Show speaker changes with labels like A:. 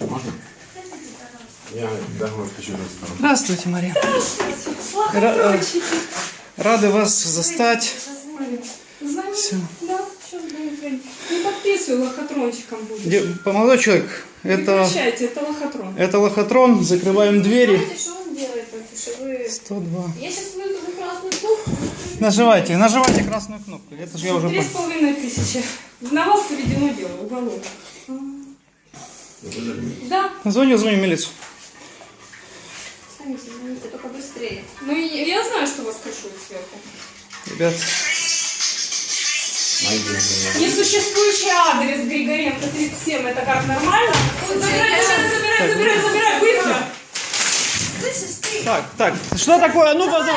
A: Можно? Я домой хочу доставить.
B: Здравствуйте, Мария. Здравствуйте. Э, рады вас застать. Все.
C: Да, не подписывай, лохотронщиком будет.
B: Молодой человек, это...
C: Прекращайте, это лохотрон.
B: Это лохотрон, закрываем двери.
D: Знаете, что он делает, Вы...
B: 102.
D: Я сейчас выйду
B: Нажимайте, нажимайте красную кнопку. Это же я уже
C: Три с половиной тысячи. На вас заведено дело, уголовно. Да.
B: Звоню, звоню в милицию.
D: Звоните, звоните, только быстрее.
C: Ну, и я знаю, что вас крышуют сверху.
B: Ребят.
C: Несуществующий адрес Григоренко 37, это как нормально? Забирай, сейчас забирай, забирай, забирай, быстро!
D: Слышишь, ты?
B: так, так, что такое? Ну, пожалуйста.